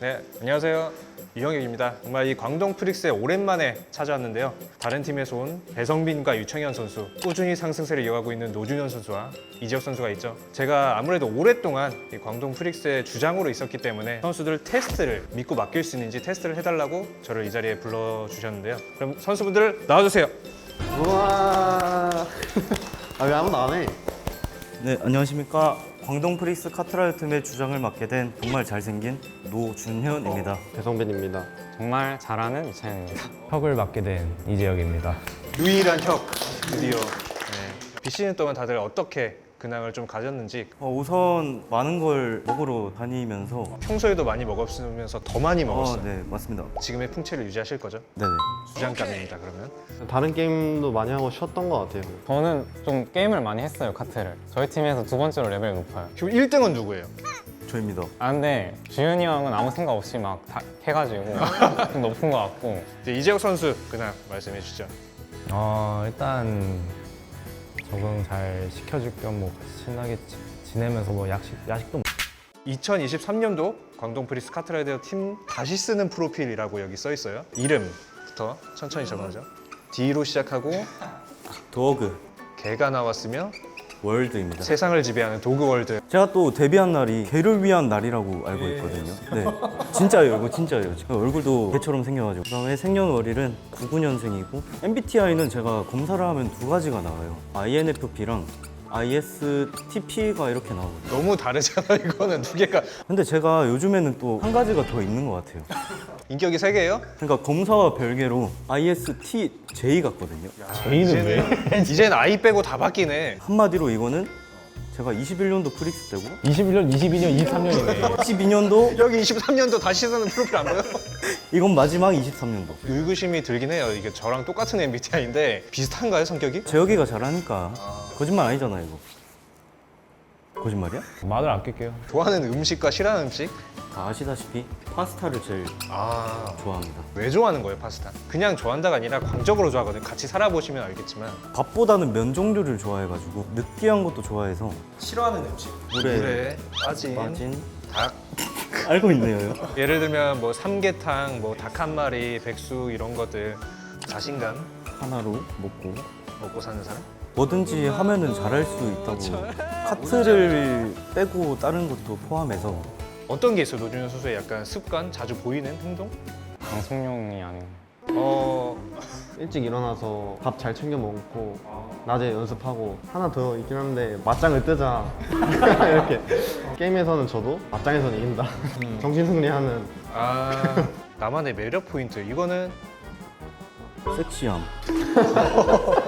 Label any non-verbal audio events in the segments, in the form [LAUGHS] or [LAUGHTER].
네, 안녕하세요. 유영혁입니다. 정말 이 광동 프릭스에 오랜만에 찾아왔는데요. 다른 팀에서 온 배성빈과 유창현 선수, 꾸준히 상승세를 이어가고 있는 노준현 선수와 이지혁 선수가 있죠. 제가 아무래도 오랫동안 이 광동 프릭스의 주장으로 있었기 때문에 선수들 테스트를 믿고 맡길 수 있는지 테스트를 해달라고 저를 이 자리에 불러주셨는데요. 그럼 선수분들 나와주세요. 우와. [LAUGHS] 아 왜 아무도 안 해? 네, 안녕하십니까. 광동 프리스 카트라이어 팀의 주장을 맡게 된 정말 잘생긴 노준현입니다. 배성빈입니다. 정말 잘하는 이찬현입니다. 혁을 맡게 된 이재혁입니다. 유일한 혁 드디어. 네. 비시즌 동안 다들 어떻게 근황을 좀 가졌는지 어, 우선 많은 걸 먹으러 다니면서 평소에도 많이 먹었으면서 더 많이 먹었어요. 어, 네, 맞습니다. 지금의 풍채를 유지하실 거죠? 네네. 수장감입니다 그러면. 다른 게임도 많이 하고 쉬었던 것 같아요. 저는 좀 게임을 많이 했어요, 카트를. 저희 팀에서 두 번째로 레벨이 높아요. 지금 1등은 누구예요? 저입니다. 아, 근데 주현이 형은 아무 생각 없이 막 다 해가지고 [LAUGHS] 좀 높은 것 같고. 이제 이재혁 선수 근황 말씀해 주시죠. 어 일단 적응 잘 시켜줄 겸뭐 신나게 지, 지내면서 뭐 야식 야식도 2023년도 광동 프리스 카트라이더 팀 다시 쓰는 프로필이라고 여기 써 있어요. 이름부터 천천히 적어보죠. D로 시작하고 도어그 개가 나왔으며 월드입니다. 세상을 지배하는 도그 월드. 제가 또 데뷔한 날이 개를 위한 날이라고 알고 있거든요. 네, 진짜예요. 이거 진짜예요. 제가 얼굴도 개처럼 생겨가지고. 그 다음에 생년월일은 99년생이고 MBTI는 제가 검사를 하면 두 가지가 나와요. INFP랑 ISTP가 이렇게 나오거든요. 너무 다르잖아 [LAUGHS] 이거는 두 개가 근데 제가 요즘에는 또 한 가지가 더 있는 것 같아요. 인격이 세 개예요? 그러니까 검사와 별개로 ISTJ 같거든요. 제이는 왜? [LAUGHS] 이제는 아이 빼고 다 바뀌네. 한마디로 이거는 제가 21년도 프릭스 때고 21년, 22년, 23년이네. 22년도 여기 23년도 다시 쓰는 프로필 안 보여? [LAUGHS] 이건 마지막 23년도. 의구심이 들긴 해요. 이게 저랑 똑같은 MBTI인데 비슷한가요 성격이? 재혁이가 잘하니까 거짓말 아니잖아 이거. 거짓말이야? 말을 아낄게요. 좋아하는 음식과 싫어하는 음식? 다 아시다시피 파스타를 제일 아. 좋아합니다. 왜 좋아하는 거예요 파스타? 그냥 좋아한다가 아니라 광적으로 좋아하거든요. 같이 살아보시면 알겠지만 밥보다는 면 종류를 좋아해가지고 느끼한 것도 좋아해서 싫어하는 음식 물에 물에 빠진, 빠진 닭 [LAUGHS] 알고 있네요. 예를 들면 뭐 삼계탕, 뭐 닭 한 마리, 백숙 이런 것들 자신감 하나로 먹고 먹고 사는 사람? 뭐든지 하면은 잘할 수 있다고 카트를 빼고 다른 것도 포함해서. 어떤 게 있어요? 노준현 선수의 약간 습관, 자주 보이는 행동? 방송용이 아닌. 어. [LAUGHS] 일찍 일어나서 밥 잘 챙겨 먹고 낮에 연습하고 하나 더 있긴 한데 맞짱을 뜨자. [LAUGHS] 이렇게. 게임에서는 저도 맞짱에서는 이긴다. 정신 승리하는. 아, 나만의 매력 포인트. 이거는 섹시함. [LAUGHS]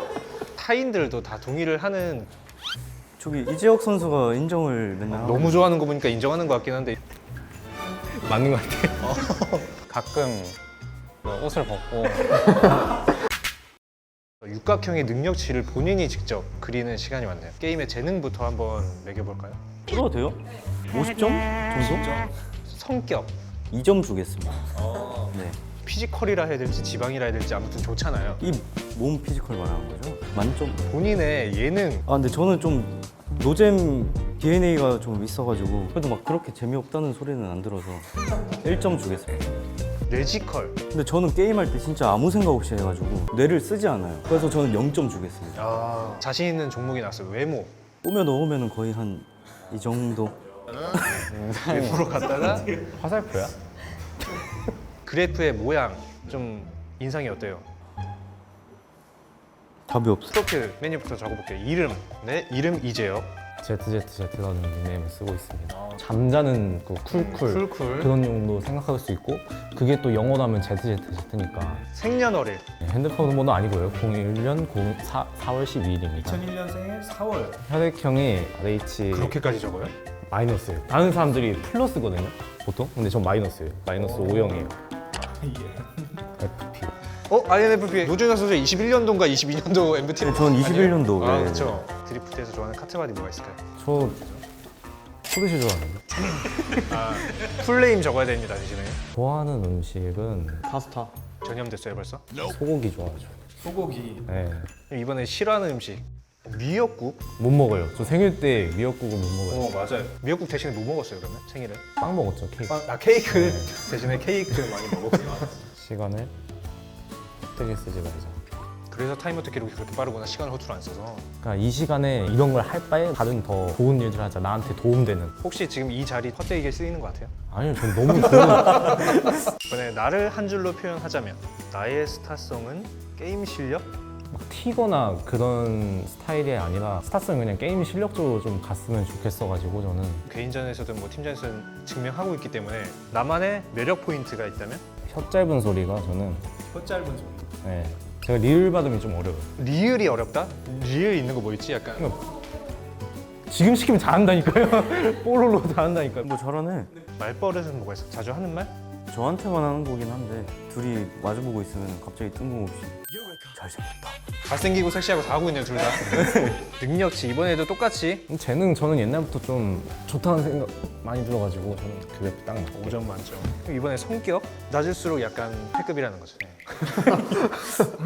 타인들도 다 동의를 하는 저기 이재혁 선수가 인정을 맨날 하고 너무 좋아하는 거 보니까 인정하는 것 같긴 한데 [LAUGHS] 맞는 것 같아. [LAUGHS] 가끔 뭐 옷을 벗고 [LAUGHS] 육각형의 능력치를 본인이 직접 그리는 시간이 왔네요. 게임의 재능부터 한번 매겨볼까요? 들어도 돼요? 50점 정도? 성격, 2점 주겠습니다. 네. 피지컬이라 해야 될지 지방이라 해야 될지 아무튼 좋잖아요. 이 몸 피지컬 말하는 거죠? 만점. 본인의 예능, 아 근데 저는 좀 노잼 DNA가 좀 있어가지고 그래도 막 그렇게 재미없다는 소리는 안 들어서 1점 주겠습니다. 뇌지컬. 근데 저는 게임할 때 진짜 아무 생각 없이 해가지고 뇌를 쓰지 않아요. 그래서 저는 0점 주겠습니다. 아, 자신 있는 종목이 나왔어요. 외모. 꾸며 넣으면 거의 한 이 정도. 외모로 갔다가 화살표야? [LAUGHS] 그래프의 모양 좀 인상이 어때요? 답이 없어. 프로필 메뉴부터 적어볼게요. 이름, 네 이름 이재혁. ZZZ라는 닉네임을 쓰고 있습니다. 잠자는 그 쿨쿨 쿨쿨. 그런 용도 생각할 수 있고 그게 또 영어로 하면 ZZZ니까 생년월일. 핸드폰 번호 아니고요. 01년 04, 4월 12일입니다. 2001년생의 4월 혈액형이 RH 그렇게까지 적어요? 마이너스예요. 다른 사람들이 플러스거든요. 보통. 근데 전 마이너스예요. 마이너스 5형이에요. FP. 어? INFP 노준현 선수 21년도인가 22년도 MBT. 네, 전 21년도. 아 네. 그렇죠. 드리프트에서 좋아하는 카트바디 뭐가 있을까요? 저 소개시 좋아하는데. [LAUGHS] 아 풀네임 적어야 됩니다 대신에. 좋아하는 음식은 파스타. 전염됐어요 벌써? 소고기 좋아하죠. 소고기 네. 그럼 이번에 싫어하는 음식. 미역국? 못 먹어요. 저 생일 때 미역국을 못 먹어요. 어 맞아요. 미역국 대신에 뭐 먹었어요 그러면 생일에? 빵 먹었죠 케이크. 빵, 아 케이크 대신에 케이크 많이 먹었구나. 시간을 헛 되게 쓰지 말자. 그래서 타임어택 기록이 그렇게 빠르구나. 시간을 허투루 안 써서. 그러니까 이 시간에 이런 걸 할 바에 다른 더 좋은 일을 하자. 나한테 도움되는. 혹시 지금 이 자리 헛되게 쓰이는 것 같아요? 아니요, 전 너무 좋은. [LAUGHS] 이번에 나를 한 줄로 표현하자면 나의 스타성은 게임 실력? 막 튀거나 그런 스타일이 아니라 스타성은 그냥 게임 실력적으로 좀 갔으면 좋겠어가지고 저는 개인전에서든 뭐 팀전에서든 증명하고 있기 때문에 나만의 매력 포인트가 있다면? 혀 짧은 소리가 저는 혀 짧은 소리. 네, 제가 리을 받으면 좀 어려워요. 리을이 어렵다? 리을 있는 거 뭐 있지? 약간 지금 시키면 잘한다니까요. [LAUGHS] 뽀로로 잘한다니까요. 뭐 잘하네. 말버릇은 뭐가 있어? 자주 하는 말? 저한테만 하는 거긴 한데 둘이 마주보고 있으면 갑자기 뜬금없이 잘생겼다. 잘생기고 섹시하고 다 하고 있네요 둘 다. [LAUGHS] 능력치 이번에도 똑같이 재능 저는 옛날부터 좀 좋다는 생각 많이 들어가지고 저는 그게 딱 맞고 5점 만점. 이번에 성격 낮을수록 약간 패급이라는 거죠. [LAUGHS]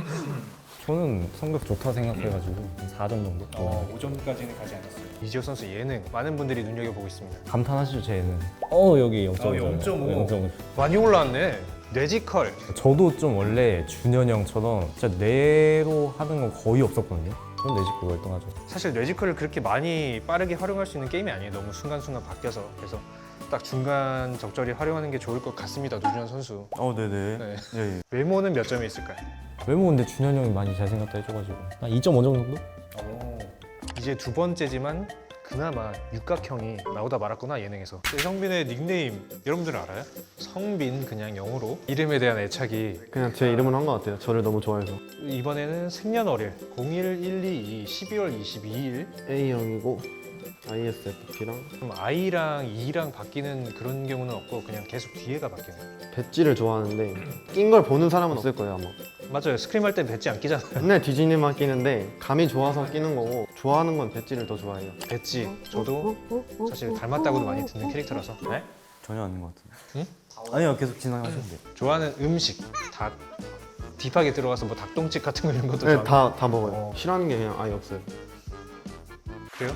저는 성격 좋다 생각해가지고 한 4점 정도 어, 5점까지는 가지 않았어요. 이지호 선수 예능 많은 분들이 눈여겨 보고 있습니다. 감탄하시죠 제 예능 어 여기 0.5 0.5. 많이 올라왔네. 뇌지컬. 저도 좀 원래 준현 형처럼 진짜 뇌로 하는 건 거의 없었거든요 저는 뇌직구 월등하죠 사실 뇌지컬을 그렇게 많이 빠르게 활용할 수 있는 게임이 아니에요. 너무 순간순간 바뀌어서. 그래서 딱 중간 적절히 활용하는 게 좋을 것 같습니다. 노준현 선수. 어, 네네. 네. 예, 예. 외모는 몇 점이 있을까요? 외모 근데 준현 형이 많이 잘생겼다 해줘가지고 한 2.5점 정도? 이제 두 번째지만 그나마 육각형이 나오다 말았구나 예능에서 성빈의 닉네임 여러분들 알아요? 성빈 그냥 영어로 이름에 대한 애착이 그냥 제 이름은 한 것 같아요. 저를 너무 좋아해서 이번에는 생년월일 01122 12월 22일 A형이고 ISFP랑 그럼 I랑 E랑 바뀌는 그런 경우는 없고 그냥 계속 뒤에가 바뀌네요 배지를 좋아하는데 낀 걸 보는 사람은 없을 거예요 아마. 맞아요 스크림 할 때 배지 안 끼잖아요 맨날 디즈니만 끼는데 감이 좋아서 끼는 거고 좋아하는 건 배지를 더 좋아해요. 배지 저도 사실 닮았다고도 많이 듣는 캐릭터라서 네? 전혀 아닌 것 같은데. 아니요, 계속 진행하시면 돼요. 좋아하는 음식 닭 딥하게 들어가서 뭐 닭똥집 같은 거 이런 것도 네, 좋아하고 다, 다 먹어요. 어. 싫어하는 게 그냥 아예 없어요. 그래요?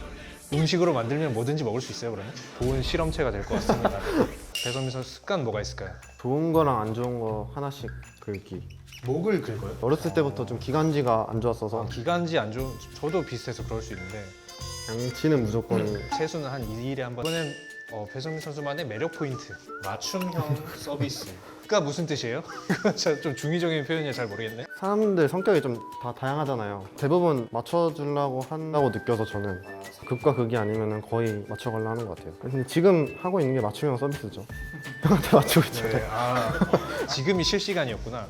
음식으로 만들면 뭐든지 먹을 수 있어요 그러면? 좋은 실험체가 될 것 같습니다 [LAUGHS] 배선미 선수 습관 뭐가 있을까요? 좋은 거랑 안 좋은 거 하나씩 긁기. 목을 긁어요? 어렸을 때부터 좀 기관지가 안 좋았어서 기간지 안 좋은 저도 비슷해서 그럴 수 있는데 양치는 무조건 세수는 한 2일에 한 번. 이번엔 어, 배성민 선수만의 매력 포인트 맞춤형 서비스가 무슨 뜻이에요? [LAUGHS] 좀 중의적인 표현이라 잘 모르겠네. 사람들 성격이 좀 다 다양하잖아요. 대부분 맞춰주려고 한다고 느껴서 저는 극과 극이 아니면 거의 맞춰가려 하는 것 같아요. 근데 지금 하고 있는 게 맞춤형 서비스죠. [LAUGHS] 형한테 맞추고 있죠. 네, 아 지금이 실시간이었구나.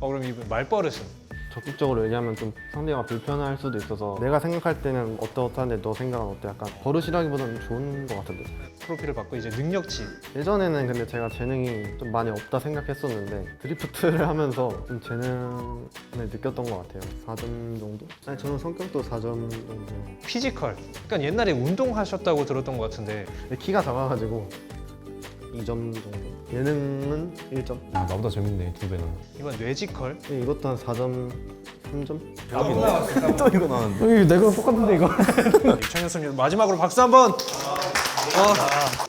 어 그럼 이 말버릇은 적극적으로 얘기하면 좀 상대가 불편할 수도 있어서 내가 생각할 때는 어떠 어떠한데 너 생각은 어때? 약간 버릇이라기보다는 좋은 것 같은데 프로필을 받고 이제 능력치 예전에는 근데 제가 재능이 좀 많이 없다 생각했었는데 드리프트를 [LAUGHS] 하면서 좀 재능을 느꼈던 것 같아요 4점 정도? 아니 저는 성격도 4점 정도 피지컬. 그러니까 옛날에 운동하셨다고 들었던 것 같은데 근데 키가 작아가지고 2점 정도 예능은 1점 아, 나보다 재밌네 두 배는 이번 뇌지컬. 이것도 한 4점 3점? 또 이거 나왔는데. 내가 똑같은데 이거 [LAUGHS] 이청현 선수 마지막으로 박수 한번. 어.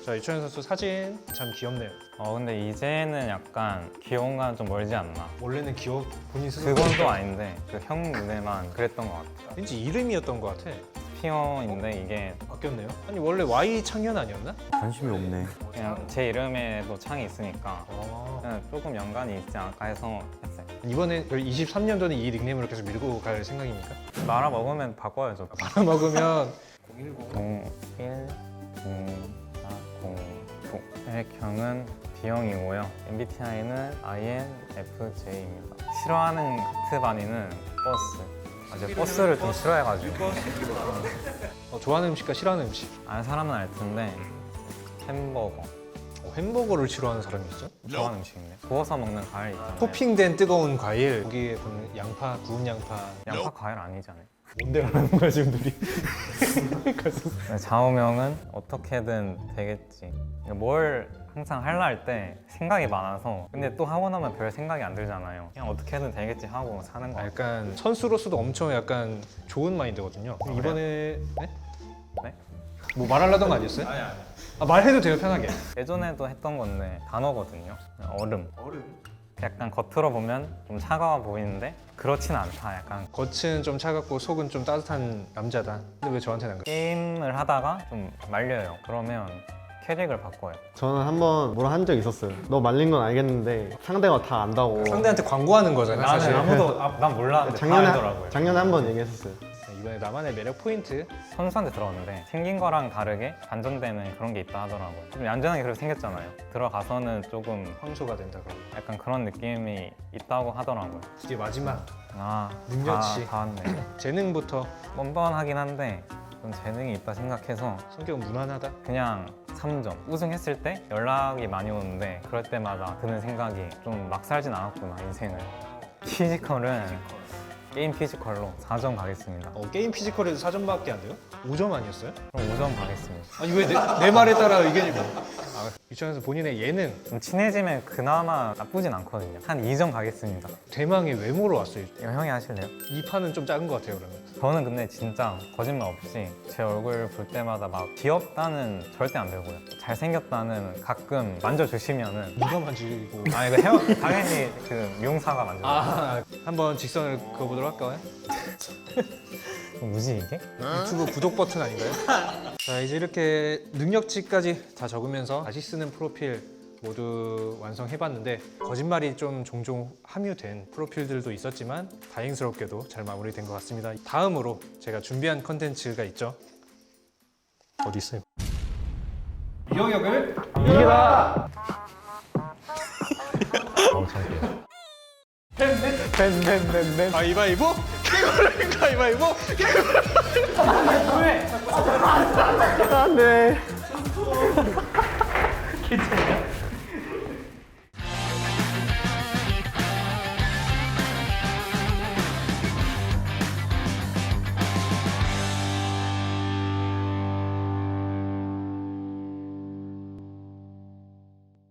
자 이청현 선수 사진 참 귀엽네요. 어 근데 이제는 약간 귀여운 거랑 좀 멀지 않나 원래는 귀여 본인 스스로 그건 또 아닌데 그 형 눈에만 그랬던 것 같아 왠지 이름이었던 것 같아. 피어인데 이게 바뀌었네요. 아니 원래 Y 창현 아니었나? 관심이 없네. 그냥 제 이름에도 창이 있으니까 어. 그냥 조금 연관이 있지 않을까 해서 했어요 이번에 23년도는 이 닉네임으로 계속 밀고 갈 생각입니까? 말아 먹으면 바꿔야죠 먹으면 01 04 0 혈액형은 B형이고요 MBTI는 INFJ입니다 싫어하는 카트바니는 버스 아, 이제 버스를 좀 싫어해가지고 어, 좋아하는 음식과 싫어하는 음식. 아는 사람은 알 텐데 햄버거 어, 햄버거를 싫어하는 사람이 있어? 좋아하는 음식인데 구워서 먹는 과일 있잖아요 토핑된 뜨거운 과일 거기에 보면 양파, 구운 양파. 양파 과일 아니잖아요 뭔데 하는 거야 지금 둘이? [LAUGHS] 네, 좌우명은 어떻게든 되겠지 뭘 항상 할라 할 때 생각이 많아서 근데 또 하고 나면 별 생각이 안 들잖아요. 그냥 어떻게 해도 되겠지 하고 사는 거 아. 약간 선수로서도 엄청 약간 좋은 마인드거든요. 이번에 네? 네? 뭐 말하려던 거 아니었어요? 아니 아니. 아, 말해도 돼요 편하게. 예전에도 했던 건데 단어거든요. 얼음. 얼음. 약간 겉으로 보면 좀 차가워 보이는데 그렇진 않다. 약간 겉은 좀 차갑고 속은 좀 따뜻한 남자다. 근데 왜 저한테는 안 그래? 게임을 하다가 좀 말려요. 그러면 캐릭을 바꿔요. 저는 한번 뭐라 한 적 있었어요. 너 말린 건 알겠는데 상대가 다 안다고. 상대한테 광고하는 거잖아 나는 사실. 아무도 [LAUGHS] 아, 난 몰랐는데 다 작년에 알더라고요. 작년에 한 번 얘기했었어요. 이번에 나만의 매력 포인트. 선수한테 들어갔는데 생긴 거랑 다르게 반전되는 그런 게 있다 하더라고요. 좀 얌전하게 그렇게 생겼잖아요. 들어가서는 조금 황소가 된다 그러고. 약간 그런 느낌이 있다고 하더라고요. 이게 마지막 아, 능력치. 다, 다 왔네. 재능부터 뻔뻔하긴 한데 좀 재능이 있다 생각해서 성격은 무난하다. 그냥 3점. 우승했을 때 연락이 많이 오는데 그럴 때마다 드는 생각이 좀 막 살진 않았구나 인생을. 피지컬은 게임 피지컬로 4점 가겠습니다. 어, 게임 피지컬에도 4점밖에 안 돼요? 5점 아니었어요? 그럼 5점 가겠습니다. 아니 왜 내 말에 따라 의견이 뭐? 아, 유치원에서 본인의 예능 좀 친해지면 그나마 나쁘진 않거든요. 한 2점 가겠습니다. 대망의 외모로 왔어요. 이거 형이 하실래요? 이 판은 좀 작은 것 같아요 그러면. 저는 근데 진짜 거짓말 없이 제 얼굴 볼 때마다 막 귀엽다는 절대 안 들고요. 잘생겼다는 가끔 만져주시면은 누가 만지고? 아 이거 헤어 당연히 그 미용사가 만져. 아, 한번 직선을 그어보도록 할까요? 뭐지 이게? 유튜브 구독 버튼 아닌가요? [LAUGHS] 자 이제 이렇게 능력치까지 다 적으면서 다시 쓰는 프로필 모두 완성해봤는데 거짓말이 좀 종종 함유된 프로필들도 있었지만 다행스럽게도 잘 마무리된 것 같습니다. 다음으로 제가 준비한 컨텐츠가 있죠. 어디 있어요? 이영혁을 이기다. 가위바위보? 개고를 가위바위보? 안돼.